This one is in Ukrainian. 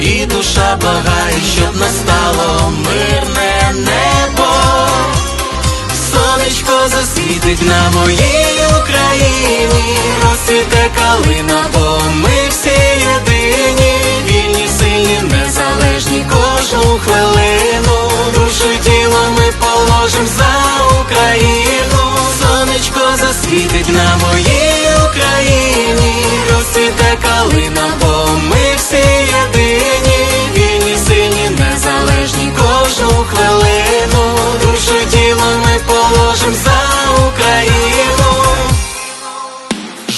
І душа благає, щоб настало мирне небо. Сонечко засвітить на моїй Україні, розцвіте калина, бо ми всі єдині, вільні, сильні, незалежні кожну хвилину. Душу тіло ми положим за Україну. Сонечко засвітить на моїй